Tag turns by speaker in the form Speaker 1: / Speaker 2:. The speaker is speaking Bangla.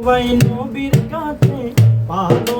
Speaker 1: ভাই নবীর কাছে পালো